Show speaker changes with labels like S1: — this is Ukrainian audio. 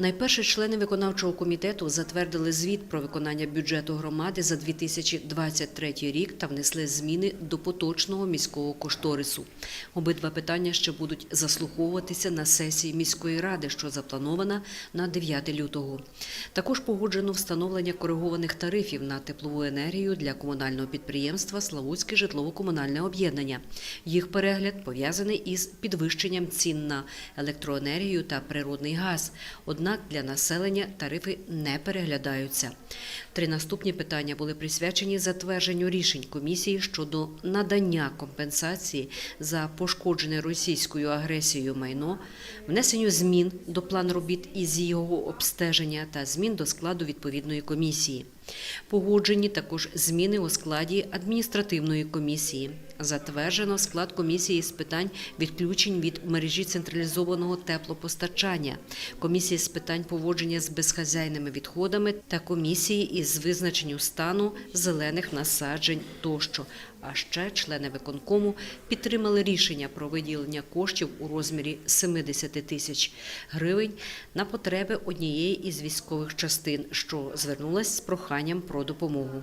S1: Найперше члени виконавчого комітету затвердили звіт про виконання бюджету громади за 2023 рік та внесли зміни до поточного міського кошторису. Обидва питання ще будуть заслуховуватися на сесії міської ради, що запланована на 9 лютого. Також погоджено встановлення коригованих тарифів на теплову енергію для комунального підприємства Славутське житлово-комунальне об'єднання. Їх перегляд пов'язаний із підвищенням цін на електроенергію та природний газ. Однак для населення тарифи не переглядаються. Три наступні питання були присвячені затвердженню рішень комісії щодо надання компенсації за пошкоджене російською агресією майно, внесенню змін до плану робіт із його обстеження та змін до складу відповідної комісії. Погоджені також зміни у складі адміністративної комісії. Затверджено склад комісії з питань відключень від мережі централізованого теплопостачання, комісії з питань поводження з безхазяйними відходами та комісії із визначенню стану зелених насаджень тощо. А ще члени виконкому підтримали рішення про виділення коштів у розмірі 70 тисяч гривень на потреби однієї із військових частин, що звернулась з проханням про допомогу.